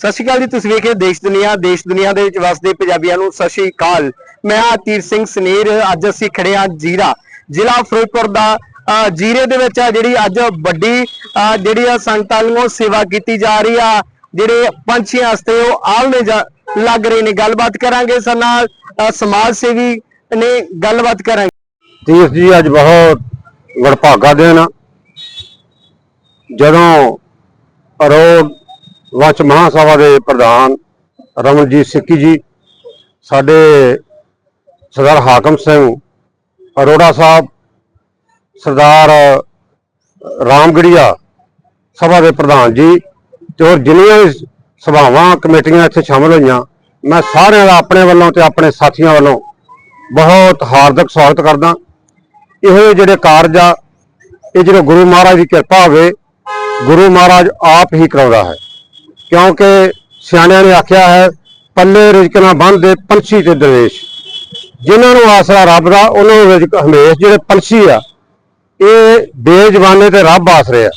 ਸਤਿ ਸ਼੍ਰੀ ਅਕਾਲ ਜੀ, ਤੁਸੀਂ ਵੇਖ ਰਹੇ ਦੇਸ਼ ਦੁਨੀਆ ਦੇਸ਼ ਦੁਨੀਆ ਦੇ ਵਿੱਚ ਵਸਦੇ ਪੰਜਾਬੀਆਂ ਨੂੰ ਸਤਿ ਸ਼੍ਰੀ ਅਕਾਲ। ਮੈਂ ਹਾਂ ਤੀਰ ਸਿੰਘ ਸਨੇਰ, ਅੱਜ ਅਸੀਂ ਖੜੇ ਹਾਂ ਜੀਰਾ। ਜ਼ਿਲ੍ਹਾ ਫਿਰੋਜ਼ਪੁਰ ਦਾ ਜੀਰੇ ਦੇ ਵਿੱਚ ਜਿਹੜੀ ਅੱਜ ਵੱਡੀ ਜਿਹੜੀ ਆ ਸੰਗਤਾਂ ਨੂੰ ਸੇਵਾ ਕੀਤੀ ਜਾ ਰਹੀ ਆ। ਜਿਹੜੇ ਪੰਛੀਆਂ ਵਾਸਤੇ ਉਹ ਆਲਣੇ ਜਾ- ਲੱਗ ਰਹੇ ਨੇ। ਗੱਲਬਾਤ ਕਰਾਂਗੇ ਸਾਡੇ ਨਾਲ ਸਮਾਜ ਸੇਵੀ ਨੇ ਗੱਲਬਾਤ ਕਰਾਂਗੇ। ਤੀਰਥ ਜੀ, ਅੱਜ ਬਹੁਤ ਵਡਭਾਗਾ ਦਿਨ ਜਦੋਂ ਅਰੋੜ ਵੰਸ਼ ਮਹਾਸਭਾ ਦੇ ਪ੍ਰਧਾਨ ਰਮਨਜੀਤ ਸਿੱਕੀ ਜੀ, ਸਾਡੇ ਸਰਦਾਰ ਹਾਕਮ ਸਿੰਘ, ਅਰੋੜਾ ਸਾਹਿਬ, ਸਰਦਾਰ ਰਾਮਗੜੀਆ ਸਭਾ ਦੇ ਪ੍ਰਧਾਨ ਜੀ, ਤੇ ਹੋਰ ਜਿੰਨੀਆਂ ਵੀ ਸਭਾਵਾਂ, ਕਮੇਟੀਆਂ ਇੱਥੇ ਸ਼ਾਮਲ ਹੋਈਆਂ, ਮੈਂ ਸਾਰਿਆਂ ਦਾ ਆਪਣੇ ਵੱਲੋਂ ਤੇ ਆਪਣੇ ਸਾਥੀਆਂ ਵੱਲੋਂ ਬਹੁਤ ਹਾਰਦਿਕ ਸਵਾਗਤ ਕਰਦਾ। ਇਹੋ ਜਿਹੜੇ ਕਾਰਜ ਆ, ਇਹ ਜਿਹੜੇ ਗੁਰੂ ਮਹਾਰਾਜ ਦੀ ਕਿਰਪਾ ਹੋਵੇ, ਗੁਰੂ ਮਹਾਰਾਜ ਆਪ ਹੀ ਕਰਾਉਂਦਾ ਹੈ। ਕਿਉਂਕਿ ਸਿਆਣਿਆਂ ਨੇ ਆਖਿਆ ਹੈ, ਪੱਲੇ ਰਿਜ਼ਕ ਨਾ ਬੰਨਦੇ ਪੰਛੀ ਤੇ ਦਰਵੇਸ਼। ਜਿਨ੍ਹਾਂ ਨੂੰ ਆਸਰਾ ਰੱਬ ਦਾ, ਉਹਨਾਂ ਨੂੰ ਰਿਜ਼ਕ ਹਮੇਸ਼। ਜਿਹੜੇ ਪੰਛੀ ਆ, ਇਹ ਬੇਜ਼ਬਾਨੇ ਤੇ ਰੱਬ ਆਸਰੇ ਆ।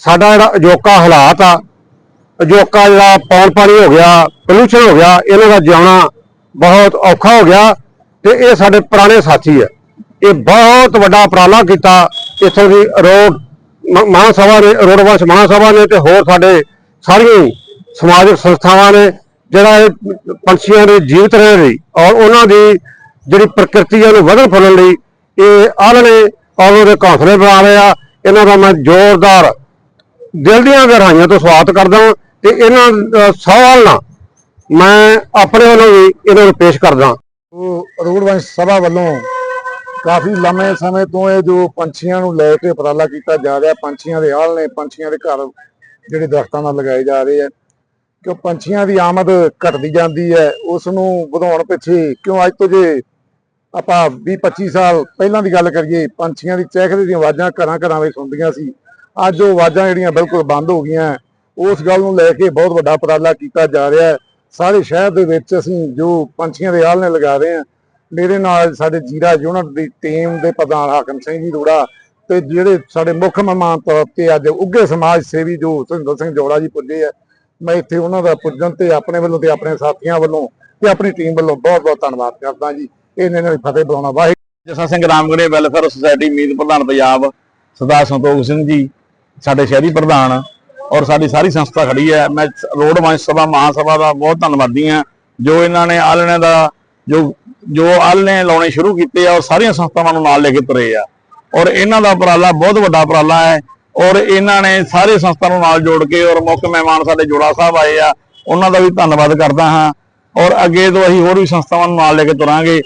ਸਾਡਾ ਜਿਹੜਾ ਅਜੋਕਾ ਹਾਲਾਤ ਆ, ਅਜੋਕਾ ਜਿਹੜਾ ਪੌਣ ਪਾਣੀ ਹੋ ਗਿਆ ਪੋਲੂਸ਼ਨ ਹੋ ਗਿਆ, ਇਹਨਾਂ ਦਾ ਜਿਉਣਾ ਬਹੁਤ ਔਖਾ ਹੋ ਗਿਆ ਤੇ ਇਹ ਸਾਡੇ ਪੁਰਾਣੇ ਸਾਥੀ ਆ। ਇਹ ਬਹੁਤ ਵੱਡਾ ਉਪਰਾਲਾ ਕੀਤਾ ਇੱਥੋਂ ਦੀ ਰੋਡ ਮਹਾਸਭਾ ਨੇ, ਰੋਡ ਵੰਸ਼ ਮਹਾਸਭਾ ਨੇ ਤੇ ਹੋਰ ਸਾਡੇ ਸਾਰੀਆਂ ਹੀ ਸਮਾਜਿਕ ਸੰਸਥਾਵਾਂ ਨੇ ਜਿਹੜਾ ਇਹ ਪੰਛੀਆਂ ਦੇ ਜੀਵਤ ਰਹਿਣ ਲਈ ਔਰ ਉਹਨਾਂ ਦੀ ਜਿਹੜੀ ਪ੍ਰਕਿਰਤੀ ਆ ਵਧਣ ਫੁੱਲਣ ਲਈ ਇਹ ਆਲਣੇ ਔਰ ਉਹਦੇ ਘੌਂਸਲੇ ਬਣਾ ਰਹੇ ਆ। ਇਹਨਾਂ ਦਾ ਮੈਂ ਜ਼ੋਰਦਾਰ ਦਿਲ ਦੀਆਂ ਗਹਿਰਾਈਆਂ ਤੋਂ ਸਵਾਗਤ ਕਰਦਾ ਹਾਂ ਤੇ ਇਹਨਾਂ ਸਵਾਲ ਨਾਲ ਮੈਂ ਆਪਣੇ ਵੱਲੋਂ ਵੀ ਇਹਨਾਂ ਨੂੰ ਪੇਸ਼ ਕਰਦਾ ਉਹ ਰੂੜਵੰਸ਼ ਸਭਾ ਵੱਲੋਂ ਕਾਫੀ ਲੰਮੇ ਸਮੇਂ ਤੋਂ ਇਹ ਜੋ ਪੰਛੀਆਂ ਨੂੰ ਲੈ ਕੇ ਉਪਰਾਲਾ ਕੀਤਾ ਜਾ ਰਿਹਾ, ਪੰਛੀਆਂ ਦੇ ਆਲ੍ਹਣੇ, ਪੰਛੀਆਂ ਦੇ ਘਰ ਜਿਹੜੇ ਦਰਖਤਾਂ ਨਾਲ ਲਗਾਏ ਜਾ ਰਹੇ ਆ ਕਿਉਂ ਪੰਛੀਆਂ ਦੀ ਆਮਦ ਘਟਦੀ ਜਾਂਦੀ ਹੈ ਉਸ ਨੂੰ ਵਧਾਉਣ ਪਿੱਛੇ ਕਿਉਂ ਅੱਜ ਤੋਂ ਜੇ ਆਪਾਂ 20 25 ਸਾਲ ਪਹਿਲਾਂ ਦੀ ਗੱਲ ਕਰੀਏ, ਪੰਛੀਆਂ ਦੀ ਚਹਿਕਦੇ ਦੀਆਂ ਆਵਾਜ਼ਾਂ ਘਰਾਂ ਘਰਾਂ ਵਿੱਚ ਸੁਣਦੀਆਂ ਸੀ। ਅੱਜ ਉਹ ਆਵਾਜ਼ਾਂ ਜਿਹੜੀਆਂ ਬਿਲਕੁਲ ਬੰਦ ਹੋ ਗਈਆਂ ਉਸ ਗੱਲ ਨੂੰ ਲੈ ਕੇ ਬਹੁਤ ਵੱਡਾ ਉਪਰਾਲਾ ਕੀਤਾ ਜਾ ਰਿਹਾ ਹੈ। ਸਾਰੇ ਸ਼ਹਿਰ ਦੇ ਵਿੱਚ ਅਸੀਂ ਜੋ ਪੰਛੀਆਂ ਦੇ ਆਲ੍ਹਣੇ ਲਗਾ ਰਹੇ ਹਾਂ, ਮੇਰੇ ਨਾਲ ਸਾਡੇ ਜੀਰਾ ਯੂਨਿਟ ਦੀ ਟੀਮ ਦੇ ਪ੍ਰਧਾਨ ਹਾਕਮ ਸਿੰਘ ਜੀ ਰੋੜਾ ਤੇ ਜਿਹੜੇ ਸਾਡੇ ਮੁੱਖ ਮਹਿਮਾਨ ਤੌਰ ਤੇ ਅੱਜ ਉੱਗੇ ਸਮਾਜ ਸੇਵੀ ਜੋ ਸੁਰਿੰਦਰ ਸਿੰਘ ਜੋੜਾ ਜੀ ਪੁੱਜੇ ਆ ਮੈਂ ਇੱਥੇ ਉਹਨਾਂ ਦਾ ਪੁੱਜਣ ਤੇ ਆਪਣੇ ਵੱਲੋਂ ਤੇ ਆਪਣੇ ਸਾਥੀਆਂ ਵੱਲੋਂ ਤੇ ਆਪਣੀ ਟੀਮ ਵੱਲੋਂ ਬਹੁਤ ਬਹੁਤ ਧੰਨਵਾਦ ਕਰਦਾ ਜੀ। ਇਹਨਾਂ ਨੇ ਫਤਿਹ ਬੁਲਾਉਣਾ। ਵਾਹਿਗੁਰੂ ਜਸਾ ਸਿੰਘ ਰਾਮਗੜੇ ਵੈਲਫੇਅਰ ਸੁਸਾਇਟੀ ਮੀਤ ਪ੍ਰਧਾਨ ਪੰਜਾਬ, ਸਰਦਾਰ ਸੰਤੋਖ ਸਿੰਘ ਜੀ, ਸਾਡੇ ਸ਼ਹਿਰੀ ਪ੍ਰਧਾਨ ਔਰ ਸਾਡੀ ਸਾਰੀ ਸੰਸਥਾ ਖੜੀ ਹੈ। ਮੈਂ ਰੋਡ ਵੰਸ਼ ਸਭਾ, ਮਹਾਸਭਾ ਦਾ ਬਹੁਤ ਧੰਨਵਾਦੀ ਹਾਂ। ਜੋ ਇਹਨਾਂ ਨੇ ਆਲਣੇ ਦਾ, ਜੋ ਜੋ ਆਲਣੇ ਲਾਉਣੇ ਸ਼ੁਰੂ ਕੀਤੇ ਆ, ਉਹ ਸਾਰੀਆਂ ਸੰਸਥਾਵਾਂ ਨੂੰ ਨਾਲ ਲੈ ਕੇ ਤੁਰੇ ਆ। ਔਰ ਇਹਨਾਂ ਦਾ ਉਪਰਾਲਾ ਬਹੁਤ ਵੱਡਾ ਉਪਰਾਲਾ ਹੈ। ਔਰ ਇਹਨਾਂ ਨੇ ਸਾਰੇ ਸੰਸਥਾ ਨੂੰ ਨਾਲ ਜੋੜ ਕੇ ਔਰ ਮੁੱਖ ਮਹਿਮਾਨ ਸਾਡੇ ਜੋੜਾ ਸਾਹਿਬ ਆਏ ਆ, ਉਹਨਾਂ ਦਾ ਵੀ ਧੰਨਵਾਦ ਕਰਦਾ ਹਾਂ। ਔਰ ਅੱਗੇ ਤੋਂ ਅਸੀਂ ਹੋਰ ਵੀ ਸੰਸਥਾਵਾਂ ਨੂੰ ਨਾਲ ਲੈ ਕੇ ਤੁਰਾਂਗੇ।